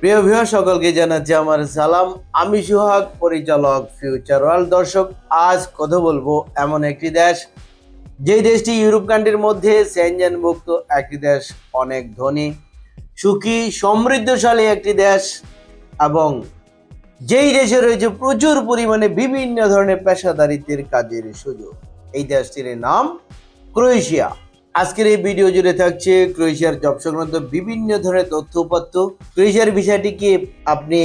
প্রিয় ভিউ সকলকে জানাচ্ছি আমার সালাম। আমি সুহাগ, পরিচালক ফিউচার ওয়ার্ল্ড দর্শক, আজ কথা বলব এমন একটি দেশ, যেই দেশটি ইউরোপ কান্ট্রির মধ্যে মুক্ত একটি দেশ, অনেক ধনী, সুখী, সমৃদ্ধশালী একটি দেশ, এবং যেই দেশে রয়েছে প্রচুর পরিমাণে বিভিন্ন ধরনের পেশাদারিত্বের কাজের সুযোগ। এই দেশটির নাম ক্রোয়েশিয়া। আজকের এই ভিডিও জুড়ে থাকছে ক্রোয়েশিয়ার জব সংক্রান্ত বিভিন্ন ধরনের তথ্য উপাত্ত ক্রোয়েশিয়ার বিষয়টি কি আপনি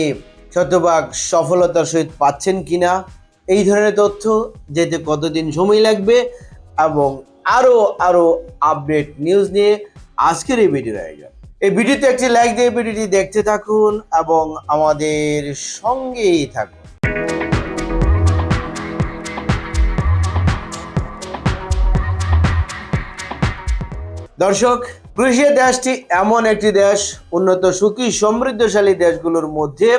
শতভাগ সফলতার সহিত পাচ্ছেন কিনা? এই ধরনের তথ্য যেতে কতদিন সময় লাগবে এবং আরও আরও আপডেট নিউজ নিয়ে আজকের এই ভিডিওর আয়োজন। এই ভিডিওতে একটি লাইক দিয়ে ভিডিওটি দেখতে থাকুন এবং আমাদের সঙ্গেই থাকুন। দর্শক ক্রোয়েশিয়া দেশটি এমন একটি দেশ, উন্নত সুখী, সমৃদ্ধশালী দেশগুলোর মধ্যে,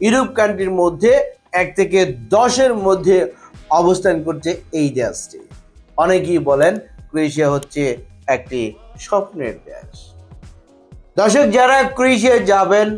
ইউরোপ কান্ট্রির মধ্যে, এক থেকে দশের মধ্যে অবস্থান করছে এই দেশটি। অনেকেই বলেন ক্রোয়েশিয়া হচ্ছে একটি স্বপ্নের দেশ। দর্শক, যারা ক্রোয়েশিয়া যাবেন,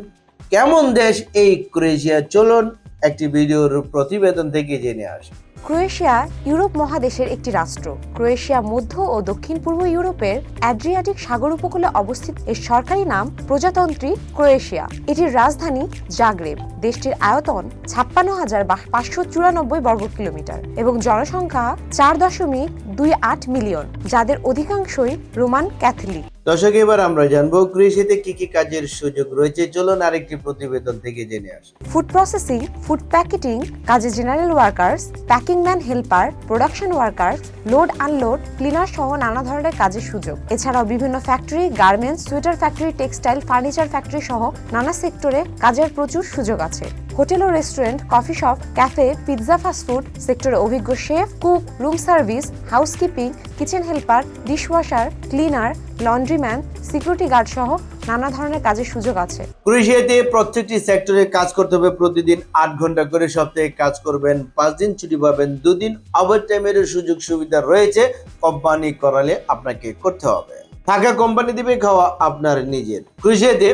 কেমন দেশ এই ক্রোয়েশিয়া চলুন একটি ভিডিওর প্রতিবেদন থেকে জেনে আসি। ক্রোয়েশিয়া ইউরোপ মহাদেশের একটি রাষ্ট্র। ক্রোয়েশিয়া মধ্য ও দক্ষিণ পূর্ব ইউরোপের অ্যাড্রিয়াটিক সাগর উপকূলে অবস্থিত এর সরকারি নাম প্রজাতন্ত্রী ক্রোয়েশিয়া। এটির রাজধানী জাগরেব। দেশটির আয়তন ছাপ্পান্ন হাজার পাঁচশো চুরানব্বই বর্গ কিলোমিটার এবং জনসংখ্যা চার দশমিক দুই আট মিলিয়ন, যাদের অধিকাংশই রোমান ক্যাথলিক। দর্শক, এবার আমরা জানব ক্রোয়েশিয়াতে কি কি কাজের সুযোগ রয়েছে। চলুন আরেকটি প্রতিবেদন থেকে জেনে আসি। ফুড প্রসেসিং ফুড প্যাকেটিং কাজে general workers packing man helper production workers load unload cleaner সহ নানা ধরনের কাজের সুযোগ। এছাড়াও বিভিন্ন factory garments sweater factory textile furniture factory সহ নানা সেক্টরে কাজের প্রচুর সুযোগ আছে। হোটেল ও restaurant, coffee shop, cafe, pizza fast food সেক্টরে অভিজ্ঞ chef, cook, room service, housekeeping, kitchen helper, dishwasher, cleaner, laundryman, security guard সহ নানা ধরনের কাজের সুযোগ আছে। ক্রোয়েশিয়াতে প্রত্যেকটি সেক্টরে কাজ করতে হবে প্রতিদিন আট ঘণ্টা করে সপ্তাহে কাজ করবেন, পাঁচ দিন ছুটি পাবেন, দুদিন ওভার টাইমের সুযোগ সুবিধা রয়েছে কোম্পানি করালে আপনাকে করতে হবে। থাকা কোম্পানি দিবে, খাওয়া আপনার নিজের। ক্রোয়েশিয়াতে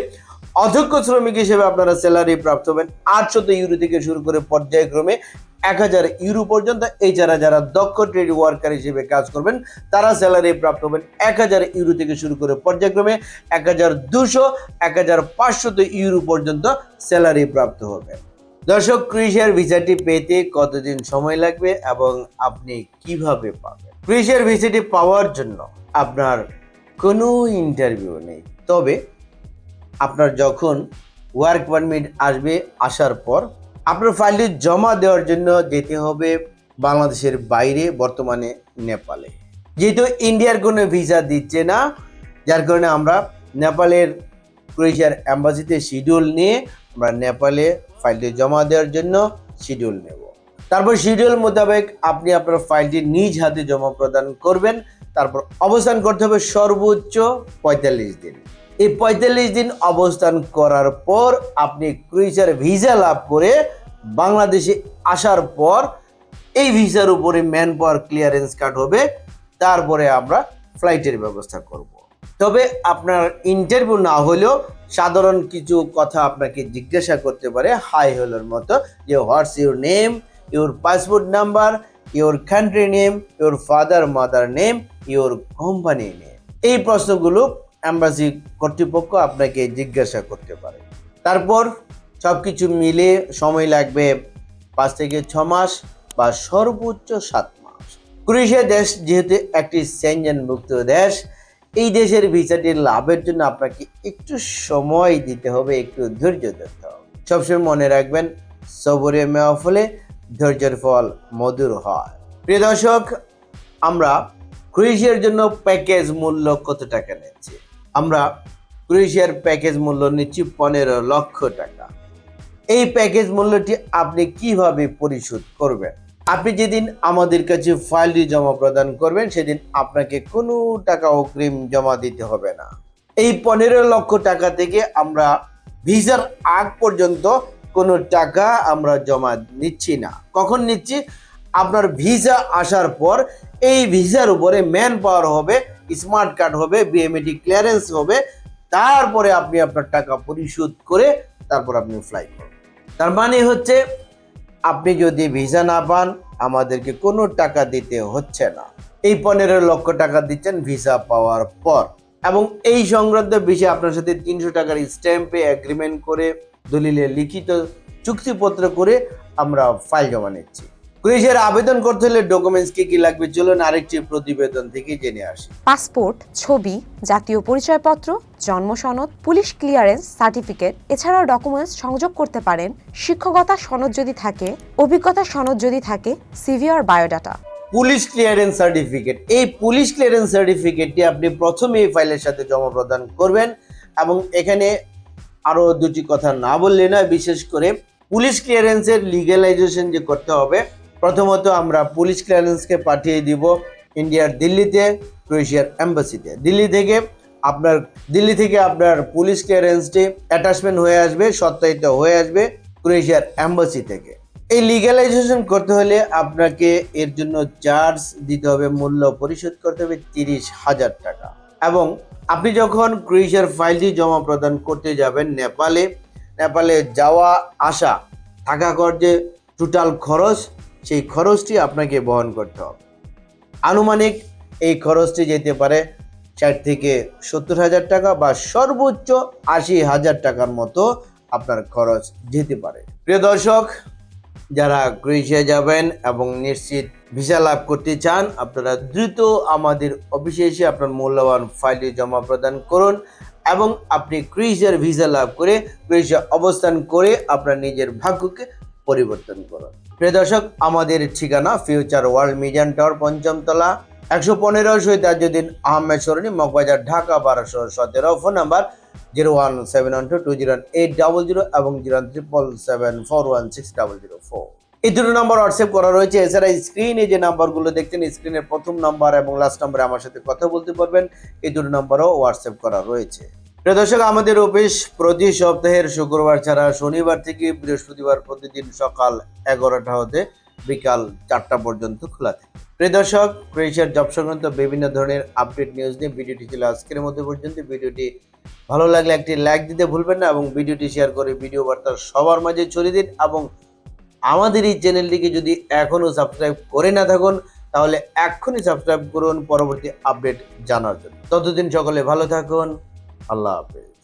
অধ্যক্ষ শ্রমিক হিসেবে আপনারা স্যালারি প্রাপ্ত হবেন। আটশত ইউরো থেকে শুরু করে পর্যায়ক্রমে এক হাজার ইউরো পর্যন্ত। এছাড়া যারা দক্ষ ট্রেড ওয়ার্কার হিসেবে কাজ করবেন, তারা স্যালারি প্রাপ্ত হবেন এক হাজার ইউরো থেকে শুরু করে পর্যায়ক্রমে এক হাজার দুশো, এক হাজার পাঁচশত ইউরো পর্যন্ত স্যালারি প্রাপ্ত হবে। দর্শক ক্রুইশিয়ার ভিসাটি পেতে কতদিন সময় লাগবে এবং আপনি কীভাবে পাবেন? ক্রুইশিয়ার ভিসাটি পাওয়ার জন্য আপনার কোনো ইন্টারভিউ নেই। তবে আপনার যখন ওয়ার্ক পারমিট আসবে আসার পর আপনার ফাইলটি জমা দেওয়ার জন্য যেতে হবে বাংলাদেশের বাইরে, বর্তমানে নেপালে। যেহেতু ইন্ডিয়ার কোনো ভিসা দিচ্ছে না, যার কারণে আমরা নেপালের ক্রোয়েশিয়ার অ্যাম্বাসিতে শিডিউল নিয়ে আমরা নেপালে ফাইলটি জমা দেওয়ার জন্য শিডিউল নেব। তারপর শিডিউল মোতাবেক আপনি আপনার ফাইলটি নিজ হাতে জমা প্রদান করবেন। তারপর অবস্থান করতে হবে সর্বোচ্চ পঁয়তাল্লিশ দিন। এই পঁয়তাল্লিশ দিন অবস্থান করার পর আপনি ক্রুইজার ভিসা লাভ করে বাংলাদেশে আসার পর এই ভিসার উপরে ম্যান পাওয়ার ক্লিয়ারেন্স কার্ড হবে। তারপরে আমরা ফ্লাইটের ব্যবস্থা করব। তবে আপনার ইন্টারভিউ না হলেও সাধারণ কিছু কথা আপনাকে জিজ্ঞাসা করতে পারে হাই হলোর মতো যে what's your name your passport number your country name your father mother name your company name এই প্রশ্নগুলো অ্যাম্বাসি কর্তৃপক্ষ আপনাকে জিজ্ঞাসা করতে পারে। তারপর সব কিছু মিলে সময় লাগবে পাঁচ থেকে ছ মাস বা সর্বোচ্চ সাত মাস। ক্রোয়েশিয়া দেশ যেহেতু একটি সেনজেন মুক্ত দেশ, এই দেশের ভিসাটি লাভের জন্য আপনাকে একটু সময় দিতে হবে, একটু ধৈর্য ধরতে হবে। সবসময় মনে রাখবেন, সবরে মেওয়া ফলে ধৈর্যের ফল মধুর হয়। প্রিয় দর্শক, আমরা ক্রোয়েশিয়ার জন্য প্যাকেজ মূল্য কত টাকা নিচ্ছি? আমরা ক্রোয়েশিয়ার প্যাকেজ মূল্য নিচ্ছি পনেরো লক্ষ টাকা। এই প্যাকেজ মূল্যটি আপনি কীভাবে পরিশোধ করবেন? আপনি যেদিন আমাদের কাছে ফাইলটি জমা প্রদান করবেন, সেদিন আপনাকে কোনো টাকা অগ্রিম জমা দিতে হবে না। এই পনেরো লক্ষ টাকা থেকে আমরা ভিসার আগ পর্যন্ত কোনো টাকা আমরা জমা নিচ্ছি না। কখন নিচ্ছি? আপনার ভিসা আসার পর এই ভিসার উপরে ম্যান পাওয়ার হবে স্মার্ট কার্ড হবে বিএমএটি ক্লিয়ারেন্স হবে, তারপরে আপনি আপনার টাকা পরিশোধ করে তারপর আপনি ফ্লাই করুন তার মানে হচ্ছে, আপনি যদি ভিসা না পান, আমাদেরকে কোনো টাকা দিতে হচ্ছে না। এই পনেরো লক্ষ টাকা দিচ্ছেন ভিসা পাওয়ার পর। এবং এই সংক্রান্ত বিষয়ে আপনার সাথে তিনশো টাকার স্ট্যাম্পে এগ্রিমেন্ট করে, দলিলে লিখিত চুক্তিপত্র করে আমরা ফাইল জমা নিচ্ছি। ক্রুইজের আবেদন করতে হলে ডকুমেন্টস কি কি লাগবে চলুন আরেকটি প্রতিবেদন থেকে জেনে আসি। পাসপোর্ট ছবি জাতীয় পরিচয়পত্র জন্ম সনদ পুলিশ ক্লিয়ারেন্স সার্টিফিকেট এছাড়াও ডকুমেন্টস সংযোগ করতে পারেন। শিক্ষকতা সনদ যদি থাকে অভিজ্ঞতা সনদ যদি থাকে সিভি আর বায়োডাটা পুলিশ ক্লিয়ারেন্স সার্টিফিকেট এই পুলিশ ক্লিয়ারেন্স সার্টিফিকেটটি আপনি প্রথমে এই ফাইলের সাথে জমা প্রদান করবেন এবং এখানে আরও দুটি কথা না বললে নয় বিশেষ করে পুলিশ ক্লিয়ারেন্সের লিগ্যালাইজেশন যে করতে হবে প্রথমত আমরা পুলিশ ক্লিয়ারেন্সকে পাঠিয়ে দিব ইন্ডিয়ার দিল্লিতে, ক্রোয়েশিয়ার অ্যাম্বাসিতে দিল্লি থেকে আপনার দিল্লি থেকে আপনার পুলিশ ক্লিয়ারেন্সটি অ্যাটাচমেন্ট হয়ে আসবে, সত্যায়িত হয়ে আসবে ক্রোয়েশিয়ার অ্যাম্বাসি থেকে। এই লিগ্যালাইজেশন করতে হলে আপনাকে এর জন্য চার্জ দিতে হবে, মূল্য পরিশোধ করতে হবে তিরিশ হাজার টাকা। এবং আপনি যখন ক্রোয়েশিয়ার ফাইলটি জমা প্রদান করতে যাবেন নেপালে নেপালে যাওয়া আসা থাকা কর যে টোটাল খরচ সেই খরচটি আপনাকে বহন করতে হবে। আনুমানিক এই খরচটি যেতে পারে ষাট থেকে সত্তর হাজার টাকা বা সর্বোচ্চ আশি হাজার টাকার মতো আপনার খরচ যেতে পারে। প্রিয় দর্শক, যারা ক্রোয়েশিয়া যাবেন এবং নিশ্চিত ভিসা লাভ করতে চান, আপনারা দ্রুত আমাদের অফিসে এসে আপনার মূল্যবান ফাইলটি জমা প্রদান করুন এবং আপনি ক্রোয়েশিয়ার ভিসা লাভ করে ক্রোয়েশিয়া অবস্থান করে আপনার নিজের ভাগ্যকে পরিবর্তন করুন। প্রিয় দর্শক, আমাদের ঠিকানা ফিউচার ওয়ার্ল্ড মিডিয়ান টাওয়ার পঞ্চমতলা, একশো পনেরো শহীদ তাজুদ্দিন আহমেদ সরণি, মগবাজার, ঢাকা, বারোশো সতেরো। Phone number zero one seven one two two zero eight double zero এবং zero triple seven four one six double zero four. এই দুটো নাম্বার হোয়াটসঅ্যাপ করা রয়েছে। এছাড়া স্ক্রিনে যে নাম্বারগুলো দেখছেন, স্ক্রিনের প্রথম নাম্বার এবং লাস্ট নাম্বারে আমার সাথে কথা বলতে পারবেন। এই দুটো নাম্বারও হোয়াটসঅ্যাপ করা রয়েছে। প্রিয় দর্শক, আমাদের অফিস প্রতি সপ্তাহের শুক্রবার ছাড়া শনিবার থেকে বৃহস্পতিবার প্রতিদিন সকাল এগারোটা হতে বিকাল চারটা পর্যন্ত খোলা থাকে। প্রিয় দর্শক, ক্রোয়েশিয়ার জব সংক্রান্ত বিভিন্ন ধরনের আপডেট নিউজ নিয়ে ভিডিওটি ছিল আজকের মধ্যে পর্যন্ত। ভিডিওটি ভালো লাগলে একটি লাইক দিতে ভুলবেন না এবং ভিডিওটি শেয়ার করে ভিডিও বার্তা সবার মাঝে ছড়িয়ে দিন এবং আমাদের এই চ্যানেলটিকে যদি এখনও সাবস্ক্রাইব করে না থাকুন, তাহলে এক্ষুনি সাবস্ক্রাইব করুন, পরবর্তী আপডেট জানার জন্য। ততদিন সকলে ভালো থাকুন। আল্লাহ হাফেজ